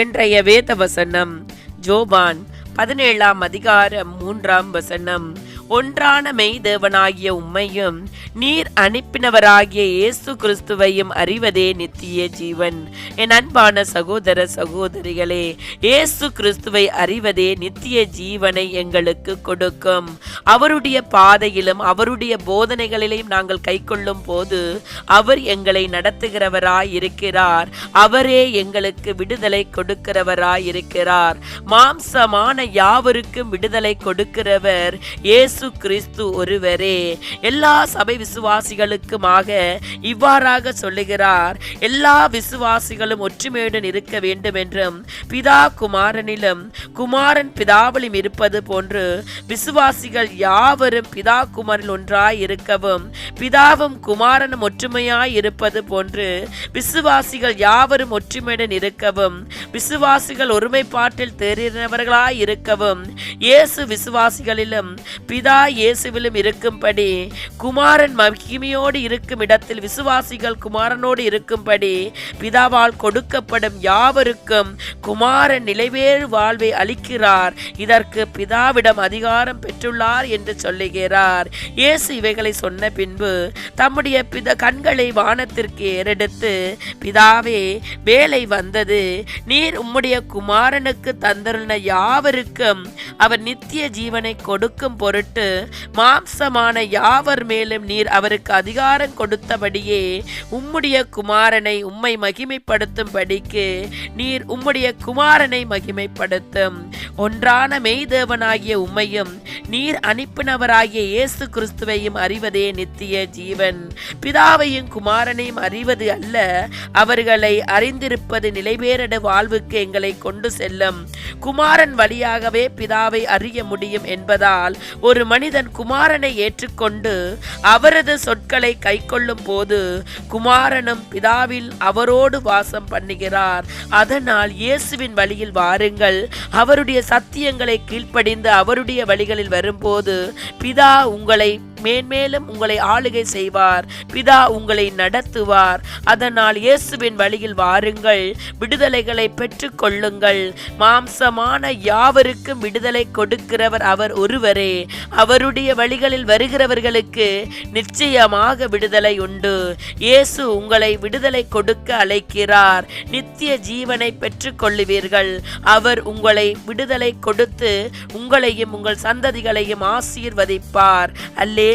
இன்றைய வேத வசனம் ஜோபான் பதினேழாம் அதிகாரம் மூன்றாம் வசனம். ஒன்றான மெய்தேவனாகிய உம்மையும் நீர் அனுப்பினவராகிய இயேசு கிறிஸ்துவையும் அறிவதே நித்திய ஜீவன். என் அன்பான சகோதர சகோதரிகளே இயேசு கிறிஸ்துவை அறிவதே நித்திய ஜீவனை எங்களுக்கு கொடுக்கும். அவருடைய பாதையிலும் அவருடைய போதனைகளிலும் நாங்கள் கைக்கொள்ளும் போது அவர் எங்களை நடத்துகிறவராய் இருக்கிறார் அவரே எங்களுக்கு விடுதலை கொடுக்கிறவராய் இருக்கிறார் மாம்சமான யாவருக்கும் விடுதலை கொடுக்கிறவர் இயேசு இயேசு கிறிஸ்து ஒருவரே எல்லா சபை விசுவாசிகளுக்குமாக இவ்வாறாக சொல்லுகிறார் எல்லா விசுவாசிகளும் ஒற்றுமையுடன் இருக்க வேண்டும் என்றும் பிதா குமாரனிலும் குமாரன் பிதாவிலும் இருப்பது போன்று விசுவாசிகள் யாவரும் பிதா குமாரில் ஒன்றாய் இருக்கவும் பிதாவும் குமாரனும் ஒற்றுமையாய் இருப்பது போன்று விசுவாசிகள் யாவரும் ஒற்றுமையுடன் இருக்கவும் விசுவாசிகள் ஒருமைப்பாட்டில் தேறினவர்களாய் இருக்கவும் இயேசு விசுவாசிகளிலும் பிதா இயேசுவிலும் இருக்கும்படி குமாரன் மகிமையோடு இருக்கும் இடத்தில் விசுவாசிகள் குமாரனோடு இருக்கும்படி பிதாவால் கொடுக்கப்படும் யாவருக்கும் குமாரன் நிலைவேறு வாழ்வை அளிக்கிறார். இதற்கு பிதாவிடம் அதிகாரம் பெற்றுள்ளார் என்று சொல்லுகிறார். இயேசு இவைகளை சொன்ன பின்பு தம்முடைய பித கண்களை வானத்திற்கு ஏறெடுத்து பிதாவே வேலை வந்தது. நீர் உம்முடைய குமாரனுக்கு தந்தருளின யாவருக்கும் அவர் நித்திய ஜீவனை கொடுக்கும் பொருட்டு மாம்சமான யாவர் மேலும் நீர் அவருக்கு அதிகாரம் கொடுத்தபடியே உம்முடைய குமாரனை உம்மை மகிமைப்படுத்தும்படிக்கு நீர் உம்முடைய குமாரனை மகிமைப்படுத்தும். ஒன்றான மெய்தேவனாகிய உம்மையும் நீர் அனுப்பினவராகிய இயேசு கிறிஸ்துவையும் அறிவதே நித்திய ஜீவன். பிதாவையும் குமாரனையும் அறிவது அல்ல அவர்களை அறிந்திருப்பது நிலைபேரட வாழ்வுக்கு எங்களை கொண்டு செல்லும். குமாரன் வழியாகவே பிதாவை அறிய முடியும் என்பதால் ஒரு மனிதன் குமாரனை ஏற்றுக்கொண்டு அவரது சொற்களை கைக்கொள்ளும் போது குமாரனும் பிதாவில் அவரோடு வாசம் பண்ணுகிறார். அதனால் இயேசுவின் வழியில் வாருங்கள். அவருடைய சத்தியங்களை கீழ்ப்படிந்து அவருடைய வழிகளில் வரும்போது பிதா உங்களை மேன்மேலும் உங்களை ஆளுகை செய்வார். பிதா உங்களை நடத்துவார். அதனால் இயேசுவின் வழியில் வாருங்கள். விடுதலைகளை பெற்றுக்கொள்ளுங்கள். மாம்சமான யாவருக்கும் விடுதலை கொடுக்கிறவர் அவர் ஒருவரே. அவருடைய வழிகளில் வருகிறவர்களுக்கு நிச்சயமாக விடுதலை உண்டு. இயேசு உங்களை விடுதலை கொடுக்க அழைக்கிறார். நித்திய ஜீவனை பெற்றுக்கொள்ளுவீர்கள். அவர் உங்களை விடுதலை கொடுத்து உங்களையும் உங்கள் சந்ததிகளையும் ஆசீர்வதிப்பார். அல்லே ஹலே